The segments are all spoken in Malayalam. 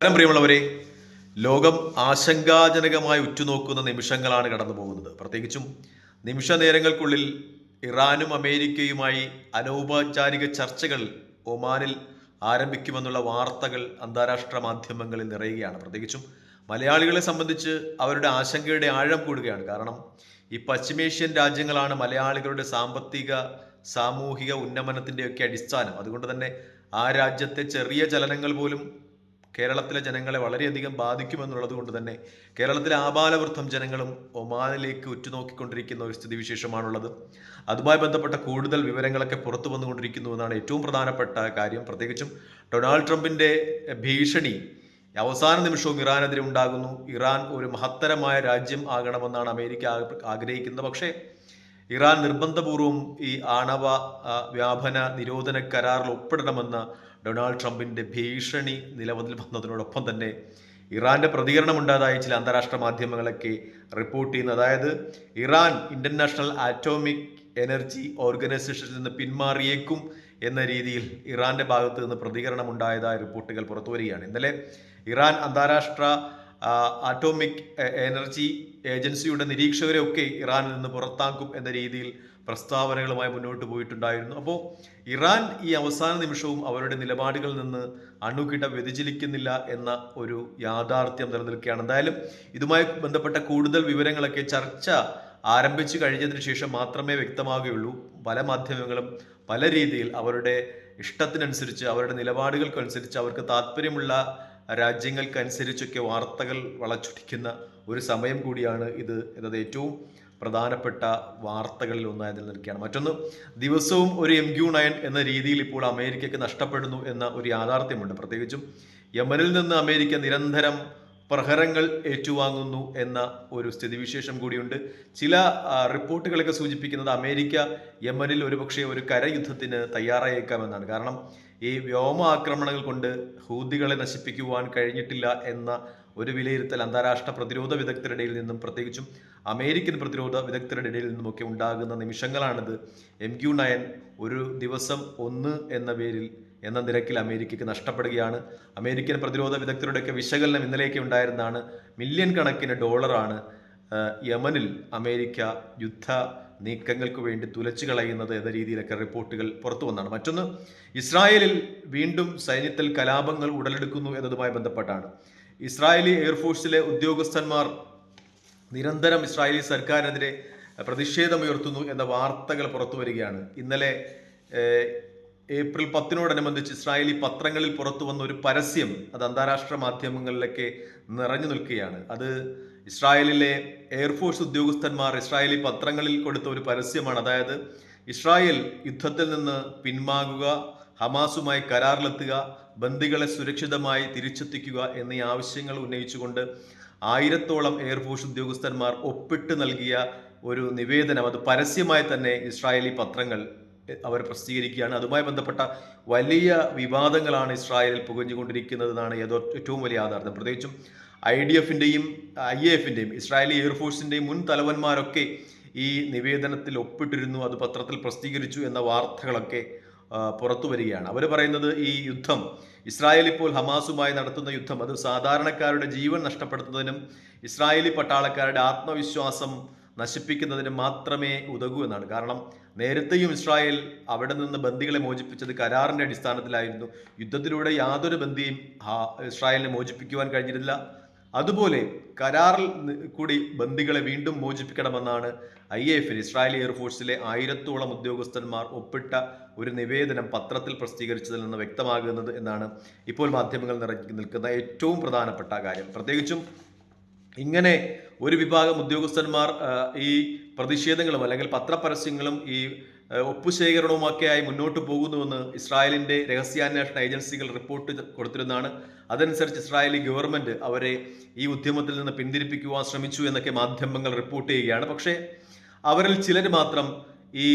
നമസ്കാരം പ്രിയമുള്ളവരെ ലോകം ആശങ്കാജനകമായി ഉറ്റുനോക്കുന്ന നിമിഷങ്ങളാണ് കടന്നു പോകുന്നത്. പ്രത്യേകിച്ചും നിമിഷ നേരങ്ങൾക്കുള്ളിൽ ഇറാനും അമേരിക്കയുമായി അനൗപചാരിക ചർച്ചകൾ ഒമാനിൽ ആരംഭിക്കുമെന്നുള്ള വാർത്തകൾ അന്താരാഷ്ട്ര മാധ്യമങ്ങളിൽ നിറയുകയാണ്. പ്രത്യേകിച്ചും മലയാളികളെ സംബന്ധിച്ച് അവരുടെ ആശങ്കയുടെ ആഴം കൂടുകയാണ്. കാരണം ഈ പശ്ചിമേഷ്യൻ രാജ്യങ്ങളാണ് മലയാളികളുടെ സാമ്പത്തിക സാമൂഹിക ഉന്നമനത്തിന്റെയൊക്കെ അടിസ്ഥാനം. അതുകൊണ്ട് തന്നെ ആ രാജ്യത്തെ ചെറിയ ചലനങ്ങൾ പോലും കേരളത്തിലെ ജനങ്ങളെ വളരെയധികം ബാധിക്കുമെന്നുള്ളത് കൊണ്ട് തന്നെ കേരളത്തിലെ ആപാലവൃദ്ധം ജനങ്ങളും ഒമാനിലേക്ക് ഉറ്റുനോക്കിക്കൊണ്ടിരിക്കുന്ന ഒരു സ്ഥിതിവിശേഷമാണുള്ളത്. അതുമായി ബന്ധപ്പെട്ട കൂടുതൽ വിവരങ്ങളൊക്കെ പുറത്തു വന്നുകൊണ്ടിരിക്കുന്നു എന്നാണ് ഏറ്റവും പ്രധാനപ്പെട്ട കാര്യം. പ്രത്യേകിച്ചും ഡൊണാൾഡ് ട്രംപിന്റെ ഭീഷണി അവസാന നിമിഷവും ഇറാനെതിരെ ഉണ്ടാകുന്നു. ഇറാൻ ഒരു മഹത്തരമായ രാജ്യം ആകണമെന്നാണ് അമേരിക്ക ആഗ്രഹിക്കുന്നത്. പക്ഷേ ഇറാൻ നിർബന്ധപൂർവം ഈ ആണവ വ്യാപന നിരോധന കരാറിൽ ഒപ്പിടണമെന്ന ഡൊണാൾഡ് ട്രംപിന്റെ ഭീഷണി നിലവിൽ വന്നതിനോടൊപ്പം തന്നെ ഇറാന്റെ പ്രതികരണം ഉണ്ടാതായ ചില അന്താരാഷ്ട്ര മാധ്യമങ്ങളൊക്കെ റിപ്പോർട്ട് ചെയ്യുന്നത് അതായത് ഇറാൻ ഇന്റർനാഷണൽ ആറ്റോമിക് എനർജി ഓർഗനൈസേഷനിൽ നിന്ന് പിന്മാറിയേക്കും എന്ന രീതിയിൽ ഇറാന്റെ ഭാഗത്ത് നിന്ന് പ്രതികരണം ഉണ്ടായതായ റിപ്പോർട്ടുകൾ പുറത്തു വരികയാണ് ഇന്നലെ ഇറാൻ അന്താരാഷ്ട്ര ആറ്റോമിക് എനർജി ഏജൻസിയുടെ നിരീക്ഷകരെ ഒക്കെ ഇറാനിൽ നിന്ന് പുറത്താക്കും എന്ന രീതിയിൽ പ്രസ്താവനകളുമായി മുന്നോട്ട് പോയിട്ടുണ്ടായിരുന്നു. അപ്പോൾ ഇറാൻ ഈ അവസാന നിമിഷവും അവരുടെ നിലപാടുകളിൽ നിന്ന് അണുകിട വ്യതിചലിക്കുന്നില്ല എന്ന ഒരു യാഥാർത്ഥ്യം നിലനിൽക്കുകയാണ്. എന്തായാലും ഇതുമായി ബന്ധപ്പെട്ട കൂടുതൽ വിവരങ്ങളൊക്കെ ചർച്ച ആരംഭിച്ചു കഴിഞ്ഞതിന് ശേഷം മാത്രമേ വ്യക്തമാകുകയുള്ളൂ. പല മാധ്യമങ്ങളും പല രീതിയിൽ അവരുടെ ഇഷ്ടത്തിനനുസരിച്ച് അവരുടെ നിലപാടുകൾക്കനുസരിച്ച് അവർക്ക് താല്പര്യമുള്ള രാജ്യങ്ങൾക്കനുസരിച്ചൊക്കെ വാർത്തകൾ വളച്ചൊടിക്കുന്ന ഒരു സമയം കൂടിയാണ് ഇത് എന്നത് ഏറ്റവും പ്രധാനപ്പെട്ട വാർത്തകളിൽ ഒന്നായി നിലനിൽക്കുകയാണ് മറ്റൊന്ന് ദിവസവും ഒരു എം ക്യു നയൻ എന്ന രീതിയിൽ ഇപ്പോൾ അമേരിക്കയ്ക്ക് നഷ്ടപ്പെടുന്നു എന്ന ഒരു യാഥാർത്ഥ്യമുണ്ട്. പ്രത്യേകിച്ചും യമനിൽ നിന്ന് അമേരിക്ക നിരന്തരം പ്രഹരങ്ങൾ ഏറ്റുവാങ്ങുന്നു എന്ന ഒരു സ്ഥിതിവിശേഷം കൂടിയുണ്ട്. ചില റിപ്പോർട്ടുകളൊക്കെ സൂചിപ്പിക്കുന്നത് അമേരിക്ക യമനിൽ ഒരുപക്ഷെ ഒരു കരയുദ്ധത്തിന് തയ്യാറായേക്കാമെന്നാണ്. കാരണം ഈ വ്യോമ ആക്രമണങ്ങൾ കൊണ്ട് ഹൂദികളെ നശിപ്പിക്കുവാൻ കഴിഞ്ഞിട്ടില്ല എന്ന ഒരു വിലയിരുത്തൽ അന്താരാഷ്ട്ര പ്രതിരോധ വിദഗ്ധരുടെ ഇടയിൽ നിന്നും പ്രത്യേകിച്ചും അമേരിക്കൻ പ്രതിരോധ വിദഗ്ധരുടെ ഇടയിൽ നിന്നുമൊക്കെ ഉണ്ടാകുന്ന നിമിഷങ്ങളാണിത്. എം ക്യു നയൻ ഒരു ദിവസം ഒന്ന് എന്ന പേരിൽ എന്ന നിരക്കിൽ അമേരിക്കയ്ക്ക് നഷ്ടപ്പെടുകയാണ്. അമേരിക്കൻ പ്രതിരോധ വിദഗ്ധരുടെയൊക്കെ വിശകലനം ഇന്നലെയൊക്കെ ഉണ്ടായിരുന്നതാണ്. മില്യൺ കണക്കിന് ഡോളറാണ് യമനിൽ അമേരിക്ക യുദ്ധ നീക്കങ്ങൾക്ക് വേണ്ടി തുലച്ചു കളയുന്നത് എന്ന രീതിയിലൊക്കെ റിപ്പോർട്ടുകൾ പുറത്തു വന്നതാണ്. മറ്റൊന്ന് ഇസ്രായേലിൽ വീണ്ടും സൈന്യത്തിൽ കലാപങ്ങൾ ഉടലെടുക്കുന്നു എന്നതുമായി ബന്ധപ്പെട്ടാണ്. ഇസ്രായേലി എയർഫോഴ്സിലെ ഉദ്യോഗസ്ഥന്മാർ നിരന്തരം ഇസ്രായേലി സർക്കാരിനെതിരെ പ്രതിഷേധമുയർത്തുന്നു എന്ന വാർത്തകൾ പുറത്തു വരികയാണ്. ഇന്നലെ ഏപ്രിൽ പത്തിനോടനുബന്ധിച്ച് ഇസ്രായേലി പത്രങ്ങളിൽ പുറത്തു വന്ന ഒരു പരസ്യം അത് അന്താരാഷ്ട്ര മാധ്യമങ്ങളിലൊക്കെ നിറഞ്ഞു നിൽക്കുകയാണ്. അത് ഇസ്രായേലിലെ എയർഫോഴ്സ് ഉദ്യോഗസ്ഥന്മാർ ഇസ്രായേലി പത്രങ്ങളിൽ കൊടുത്ത ഒരു പരസ്യമാണ്. അതായത് ഇസ്രായേൽ യുദ്ധത്തിൽ നിന്ന് പിന്മാകുക ഹമാസുമായി കരാറിലെത്തുക ബന്ദികളെ സുരക്ഷിതമായി തിരിച്ചെത്തിക്കുക എന്നീ ആവശ്യങ്ങൾ ഉന്നയിച്ചുകൊണ്ട് ആയിരത്തോളം എയർഫോഴ്സ് ഉദ്യോഗസ്ഥന്മാർ ഒപ്പിട്ട് നൽകിയ ഒരു നിവേദനം അത് പരസ്യമായി തന്നെ ഇസ്രായേലി പത്രങ്ങൾ അവർ പ്രസിദ്ധീകരിക്കുകയാണ്. അതുമായി ബന്ധപ്പെട്ട വലിയ വിവാദങ്ങളാണ് ഇസ്രായേലിൽ പുകഞ്ഞുകൊണ്ടിരിക്കുന്നതെന്നാണ് ഏറ്റവും വലിയ യാഥാർത്ഥ്യം. പ്രത്യേകിച്ചും ഐ ഡി എഫിന്റെയും ഐ എ എഫിന്റെയും ഇസ്രായേലി എയർഫോഴ്സിന്റെയും മുൻ തലവന്മാരൊക്കെ ഈ നിവേദനത്തിൽ ഒപ്പിട്ടിരുന്നു അത് പത്രത്തിൽ പ്രസിദ്ധീകരിച്ചു എന്ന വാർത്തകളൊക്കെ പുറത്തു വരികയാണ്. അവർ പറയുന്നത് ഈ യുദ്ധം ഇസ്രായേൽ ഇപ്പോൾ ഹമാസുമായി നടത്തുന്ന യുദ്ധം അത് സാധാരണക്കാരുടെ ജീവൻ നഷ്ടപ്പെടുത്തുന്നതിനും ഇസ്രായേലി പട്ടാളക്കാരുടെ ആത്മവിശ്വാസം നശിപ്പിക്കുന്നതിന് മാത്രമേ ഉതകൂ എന്നാണ്. കാരണം നേരത്തെയും ഇസ്രായേൽ അവിടെ നിന്ന് ബന്ദികളെ മോചിപ്പിച്ചത് കരാറിന്റെ അടിസ്ഥാനത്തിലായിരുന്നു. യുദ്ധത്തിലൂടെ യാതൊരു ബന്ദിയും ഇസ്രായേലിനെ മോചിപ്പിക്കുവാൻ കഴിഞ്ഞിരുന്നില്ല. അതുപോലെ കരാറിൽ കൂടി ബന്ദികളെ വീണ്ടും മോചിപ്പിക്കണമെന്നാണ് ഐ എഫിൽ ഇസ്രായേലി എയർഫോഴ്സിലെ ആയിരത്തോളം ഉദ്യോഗസ്ഥന്മാർ ഒപ്പിട്ട ഒരു നിവേദനം പത്രത്തിൽ പ്രസിദ്ധീകരിച്ചതിൽ നിന്ന് വ്യക്തമാകുന്നത് എന്നാണ് ഇപ്പോൾ മാധ്യമങ്ങൾ നിറഞ്ഞു നിൽക്കുന്ന ഏറ്റവും പ്രധാനപ്പെട്ട കാര്യം. പ്രത്യേകിച്ചും ഇങ്ങനെ ഒരു വിഭാഗം ഉദ്യോഗസ്ഥന്മാർ ഈ പ്രതിഷേധങ്ങളും അല്ലെങ്കിൽ പത്രപരസ്യങ്ങളും ഈ ഒപ്പുശേഖരണവുമൊക്കെയായി മുന്നോട്ട് പോകുന്നുവെന്ന് ഇസ്രായേലിന്റെ രഹസ്യാന്വേഷണ ഏജൻസികൾ റിപ്പോർട്ട് കൊടുത്തിരുന്നതാണ്. അതനുസരിച്ച് ഇസ്രായേലി ഗവൺമെന്റ് അവരെ ഈ ഉദ്യമത്തിൽ നിന്ന് പിന്തിരിപ്പിക്കുവാൻ ശ്രമിച്ചു എന്നൊക്കെ മാധ്യമങ്ങൾ റിപ്പോർട്ട് ചെയ്യുകയാണ്. പക്ഷേ അവരിൽ ചിലർ മാത്രം ഈ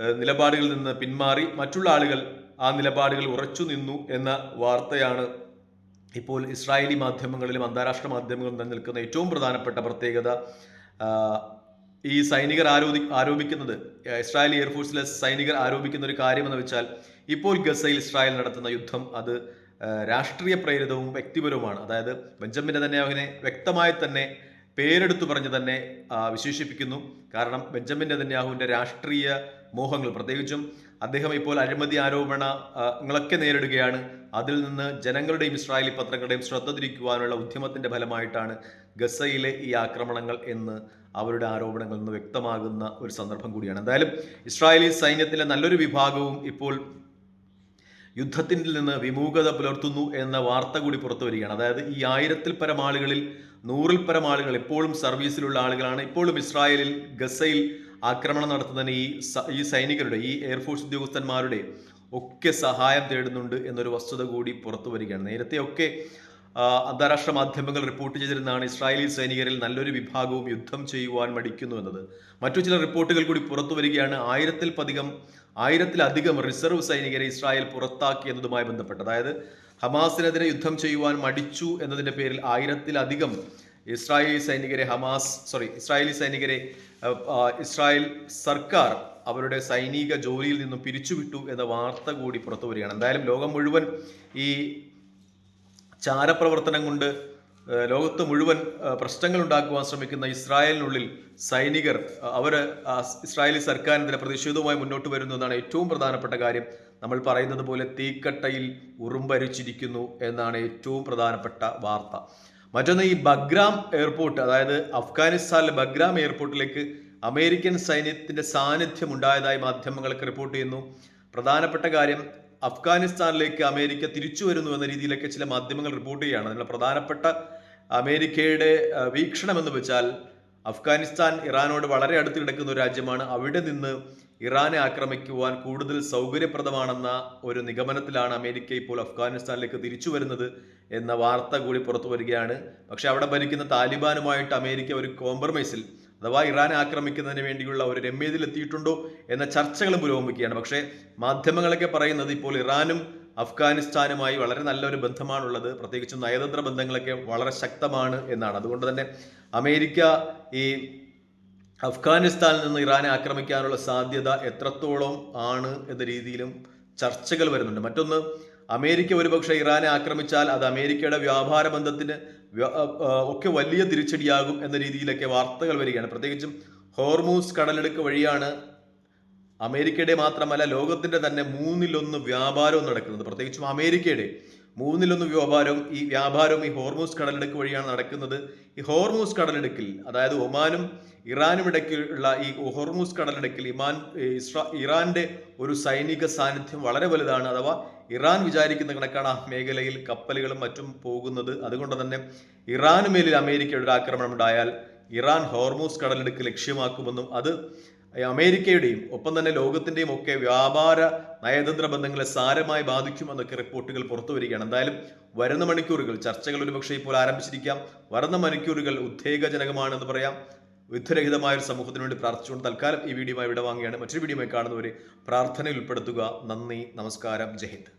നിലപാടുകളിൽ നിന്ന് പിന്മാറി മറ്റുള്ള ആളുകൾ ആ നിലപാടുകൾ ഉറച്ചു നിന്നു എന്ന വാർത്തയാണ് ഇപ്പോൾ ഇസ്രായേലി മാധ്യമങ്ങളിലും അന്താരാഷ്ട്ര മാധ്യമങ്ങളിലും നിലനിൽക്കുന്ന ഏറ്റവും പ്രധാനപ്പെട്ട പ്രത്യേകത. ഈ സൈനികർ ആരോപി ആരോപിക്കുന്നത് ഇസ്രായേലി എയർഫോഴ്സിലെ സൈനികർ ആരോപിക്കുന്ന ഒരു കാര്യമെന്ന് വെച്ചാൽ ഇപ്പോൾ ഗസയിൽ ഇസ്രായേൽ നടത്തുന്ന യുദ്ധം അത് രാഷ്ട്രീയ പ്രേരിതവും വ്യക്തിപരവുമാണ്. അതായത് ബെഞ്ചമിന്റെ തന്നെ അവനെ വ്യക്തമായി തന്നെ പേരെടുത്തു പറഞ്ഞ് തന്നെ വിശേഷിപ്പിക്കുന്നു. കാരണം ബെഞ്ചമിൻ നെതന്യാഹുവിന്റെ രാഷ്ട്രീയ മോഹങ്ങൾ പ്രത്യേകിച്ചും അദ്ദേഹം ഇപ്പോൾ അഴിമതി ആരോപണങ്ങളൊക്കെ നേരിടുകയാണ്. അതിൽ നിന്ന് ജനങ്ങളുടെയും ഇസ്രായേലി പത്രങ്ങളുടെയും ശ്രദ്ധ തിരിക്കുവാനുള്ള ഉദ്യമത്തിന്റെ ഫലമായിട്ടാണ് ഗസയിലെ ഈ ആക്രമണങ്ങൾ എന്ന് അവരുടെ ആരോപണങ്ങളിൽ നിന്ന് വ്യക്തമാകുന്ന ഒരു സന്ദർഭം കൂടിയാണ്. എന്തായാലും ഇസ്രായേലി സൈന്യത്തിലെ നല്ലൊരു വിഭാഗവും ഇപ്പോൾ യുദ്ധത്തിൽ നിന്ന് വിമുഖത പുലർത്തുന്നു എന്ന വാർത്ത കൂടി പുറത്തു വരികയാണ്. അതായത് ഈ ആയിരത്തിൽ പരം ആളുകളിൽ നൂറിൽ പരം ആളുകൾ എപ്പോഴും സർവീസിലുള്ള ആളുകളാണ്. ഇപ്പോഴും ഇസ്രായേലിൽ ഗസയിൽ ആക്രമണം നടത്തുന്നതിന് ഈ ഈ സൈനികരുടെ ഈ എയർഫോഴ്സ് ഉദ്യോഗസ്ഥന്മാരുടെ ഒക്കെ സഹായം തേടുന്നുണ്ട് എന്നൊരു വസ്തുത കൂടി പുറത്തു വരികയാണ്. നേരത്തെയൊക്കെ ആ, അന്താരാഷ്ട്ര മാധ്യമങ്ങൾ റിപ്പോർട്ട് ചെയ്തിരുന്നതാണ് ഇസ്രായേലി സൈനികരിൽ നല്ലൊരു വിഭാഗവും യുദ്ധം ചെയ്യുവാൻ മടിക്കുന്നു എന്നത്. മറ്റു ചില റിപ്പോർട്ടുകൾ കൂടി പുറത്തു വരികയാണ്. ആയിരത്തിൽ പതികം ആയിരത്തിലധികം റിസർവ് സൈനികരെ ഇസ്രായേൽ പുറത്താക്കി എന്നതുമായി ബന്ധപ്പെട്ട്. അതായത് ഹമാസിനെതിരെ യുദ്ധം ചെയ്യുവാൻ മടിച്ചു എന്നതിന്റെ പേരിൽ ആയിരത്തിലധികം ഇസ്രായേലി സൈനികരെ ഹമാസ് സോറി ഇസ്രായേലി സൈനികരെ ഇസ്രായേൽ സർക്കാർ അവരുടെ സൈനിക ജോലിയിൽ നിന്നും പിരിച്ചുവിട്ടു എന്ന വാർത്ത കൂടി പുറത്തു വരികയാണ്. എന്തായാലും ലോകം മുഴുവൻ ഈ ചാരപ്രവർത്തനം കൊണ്ട് ലോകത്ത് മുഴുവൻ പ്രശ്നങ്ങൾ ഉണ്ടാക്കുവാൻ ശ്രമിക്കുന്ന ഇസ്രായേലിനുള്ളിൽ സൈനികർ അവർ ഇസ്രായേലി സർക്കാരിനെതിരെ പ്രതിഷേധവുമായി മുന്നോട്ട് വരുന്നു എന്നാണ് ഏറ്റവും പ്രധാനപ്പെട്ട കാര്യം. നമ്മൾ പറയുന്നത് പോലെ തീക്കട്ടയിൽ ഉറുമ്പരിച്ചിരിക്കുന്നു എന്നാണ് ഏറ്റവും പ്രധാനപ്പെട്ട വാർത്ത. മറ്റൊന്ന് ഈ ബഗ്രാം എയർപോർട്ട് അതായത് അഫ്ഗാനിസ്ഥാനിലെ ബഗ്രാം എയർപോർട്ടിലേക്ക് അമേരിക്കൻ സൈന്യത്തിന്റെ സാന്നിധ്യം ഉണ്ടായതായി മാധ്യമങ്ങളൊക്കെ റിപ്പോർട്ട് ചെയ്യുന്നു. പ്രധാനപ്പെട്ട കാര്യം അഫ്ഗാനിസ്ഥാനിലേക്ക് അമേരിക്ക തിരിച്ചു വരുന്നു എന്ന രീതിയിലൊക്കെ ചില മാധ്യമങ്ങൾ റിപ്പോർട്ട് ചെയ്യുകയാണ്. അതിനുള്ള പ്രധാനപ്പെട്ട അമേരിക്കയുടെ വീക്ഷണം എന്ന് വെച്ചാൽ അഫ്ഗാനിസ്ഥാൻ ഇറാനോട് വളരെ അടുത്ത് കിടക്കുന്ന ഒരു രാജ്യമാണ്. അവിടെ നിന്ന് ഇറാനെ ആക്രമിക്കുവാൻ കൂടുതൽ സൗകര്യപ്രദമാണെന്ന ഒരു നിഗമനത്തിലാണ് അമേരിക്ക ഇപ്പോൾ അഫ്ഗാനിസ്ഥാനിലേക്ക് തിരിച്ചു വരുന്നത് എന്ന വാർത്ത കൂടി പുറത്തു വരികയാണ്. പക്ഷെ അവിടെ ഭരിക്കുന്ന താലിബാനുമായിട്ട് അമേരിക്ക ഒരു കോംപ്രമൈസിൽ അഥവാ ഇറാൻ ആക്രമിക്കുന്നതിന് വേണ്ടിയുള്ള ഒരു രമ്യതയിൽ എത്തിയിട്ടുണ്ടോ എന്ന ചർച്ചകളും പുരോഗമിക്കുകയാണ്. പക്ഷേ മാധ്യമങ്ങളൊക്കെ പറയുന്നത് ഇപ്പോൾ ഇറാനും അഫ്ഗാനിസ്ഥാനുമായി വളരെ നല്ലൊരു ബന്ധമാണുള്ളത്. പ്രത്യേകിച്ചും നയതന്ത്ര ബന്ധങ്ങളൊക്കെ വളരെ ശക്തമാണ് എന്നാണ്. അതുകൊണ്ട് തന്നെ അമേരിക്ക ഈ അഫ്ഗാനിസ്ഥാനിൽ നിന്ന് ഇറാനെ ആക്രമിക്കാനുള്ള സാധ്യത എത്രത്തോളം ആണ് എന്ന രീതിയിലും ചർച്ചകൾ വരുന്നുണ്ട്. മറ്റൊന്ന് അമേരിക്ക ഒരുപക്ഷെ ഇറാനെ ആക്രമിച്ചാൽ അത് അമേരിക്കയുടെ വ്യാപാര ബന്ധത്തിന് ഒക്കെ വലിയ തിരിച്ചടിയാകും എന്ന രീതിയിലൊക്കെ വാർത്തകൾ വരികയാണ്. പ്രത്യേകിച്ചും ഹോർമൂസ് കടലെടുക്ക് വഴിയാണ് അമേരിക്കയുടെ മാത്രമല്ല ലോകത്തിന്റെ തന്നെ മൂന്നിലൊന്ന് വ്യാപാരവും നടക്കുന്നത്. പ്രത്യേകിച്ചും അമേരിക്കയുടെ മൂന്നിലൊന്ന് വ്യാപാരവും ഈ വ്യാപാരവും ഈ ഹോർമൂസ് കടലെടുക്ക് വഴിയാണ് നടക്കുന്നത്. ഈ ഹോർമൂസ് കടലെടുക്കിൽ അതായത് ഒമാനും ഇറാനും ഇടയ്ക്കുള്ള ഈ ഹൊർമൂസ് കടലിടയ്ക്കിൽ ഇമാൻ ഇറാന്റെ ഒരു സൈനിക സാന്നിധ്യം വളരെ വലുതാണ്. അഥവാ ഇറാൻ വിചാരിക്കുന്ന കണക്കാണ് ആ മേഖലയിൽ കപ്പലുകളും മറ്റും പോകുന്നത്. അതുകൊണ്ട് തന്നെ ഇറാന് മേലിൽ അമേരിക്കയുടെ ഒരു ആക്രമണം ഉണ്ടായാൽ ഇറാൻ ഹോർമൂസ് കടലിടുക്ക് ലക്ഷ്യമാക്കുമെന്നും അത് അമേരിക്കയുടെയും ഒപ്പം തന്നെ ലോകത്തിന്റെയും ഒക്കെ വ്യാപാര നയതന്ത്ര ബന്ധങ്ങളെ സാരമായി ബാധിക്കുമെന്നൊക്കെ റിപ്പോർട്ടുകൾ പുറത്തു വരികയാണ്. എന്തായാലും വരുന്ന മണിക്കൂറുകൾ ചർച്ചകൾ ഒരുപക്ഷെ ഇപ്പോൾ ആരംഭിച്ചിരിക്കാം. വരുന്ന മണിക്കൂറുകൾ ഉത്തേജനകമാണെന്ന് പറയാം. യുദ്ധരഹിതമായ ഒരു സമൂഹത്തിന് വേണ്ടി പ്രാർത്ഥിച്ചുകൊണ്ട് തൽക്കാലം ഈ വീഡിയോമായി വിടവാങ്ങിയാണ് മറ്റൊരു വീഡിയോമായി കാണുന്നവരെ പ്രാർത്ഥനയിൽ ഉൾപ്പെടുത്തുക. നന്ദി നമസ്കാരം. ജയ് ഹിന്ദ്.